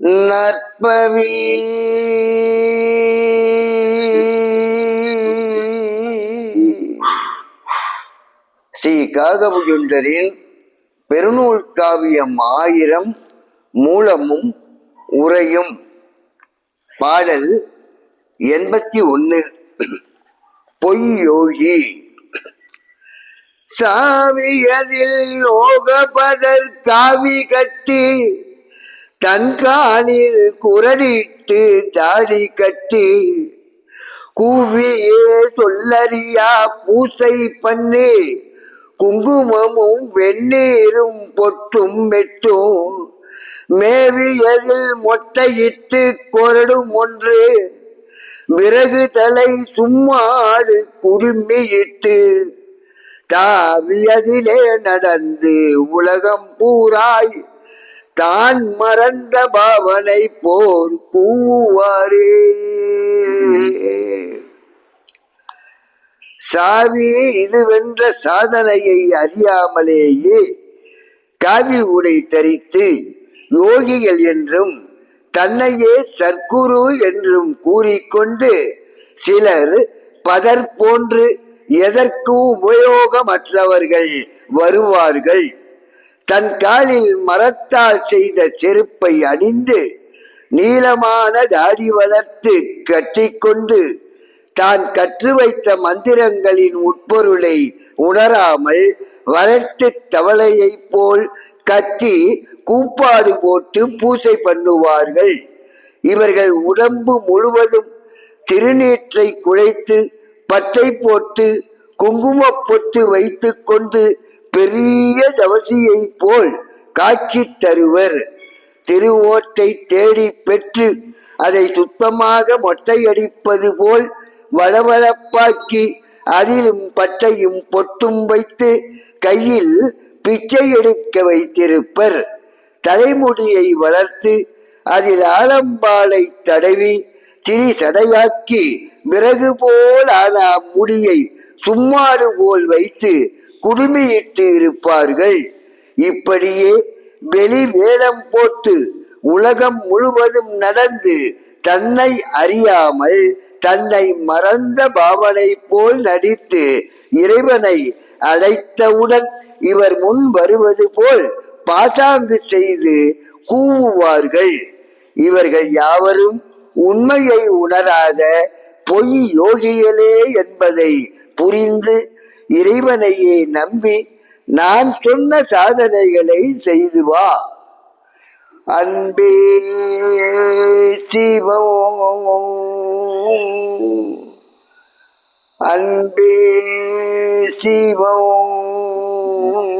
நற்பவி ஸ்ரீ காகபுஜுண்டரின் பெருநூல் காவியம் ஆயிரம் மூலமும் உரையும் பாடல் எண்பத்தி ஒன்று பொய்யோகி. சாவியதில் யோகபதர் காவி கட்டி தன்காலில் குரடிட்டு தாடி கட்டி கூவியே சொல்லறியா பூசை பண்ணி குங்குமமும் வெந்நீரும் பொட்டும் மெட்டும் மேவியதில் மொட்டையிட்டு கொரடும் ஒன்று விறகு தலை சும்மாடு குடுமியிட்டு தாவியதிலே நடந்து உலகம் பூராய் தான் மறந்த பாவனை போர் கூவாரே சாவி இதுவென்ற சாதனையை அறியாமலேயே காவி உடை தரித்து யோகிகள் என்றும் தன்னையே சர்க்குரு என்றும் கூறிக்கொண்டு சிலர் பதற் போன்று எதற்கும் உபயோகமற்றவர்கள் வருவார்கள். தன் காலில் மரத்தால் செய்த செருப்பை அணிந்து நீளமான தாடி வளர்த்து கட்டிக்கொண்டு தான் கற்று வைத்த மந்திரங்களின் உட்பொருளை உணராமல் வறட்டு தவளையைப் போல் கத்தி கூப்பாடு போட்டு பூசை பண்ணுவார்கள். இவர்கள் உடம்பு முழுவதும் திருநீற்றை குழைத்து பட்டை போட்டு குங்குமப் பொட்டு வைத்து கொண்டு பெரிய தவசியை போல் காட்சி தருவர். திருவோட்டை தேடி பெற்று அதை சுத்தமாக மொட்டையடிப்பது போல் வளவளப்பாக்கி அதிலும் பட்டையும் பொட்டும் வைத்து கையில் பிச்சை எடுக்க வைத்திருப்பர். தலைமுடியை வளர்த்து அதில் ஆலம்பாலை தடவி திரி சடையாக்கி மிறகு போல் ஆன முடியை சும்மாடு போல் வைத்து குடுமியிட்டு இருப்பார்கள். இப்படியே வெளி வேடம் போட்டு உலகம் முழுவதும் நடந்து தன்னை அறியாமல் தன்னை மறந்த பாவனை போல் நடித்து இறைவனை அழைத்தவுடன் இவர் முன் வருவது போல் பாசாங்கு செய்து கூவுவார்கள். இவர்கள் யாவரும் உண்மையை உணராத பொய் யோகிகளே என்பதை புரிந்து இறைவனையே நம்பி நான் சொன்ன சாதனைகளை செய்து வா. அன்பே சிவம். அன்பே சிவம்.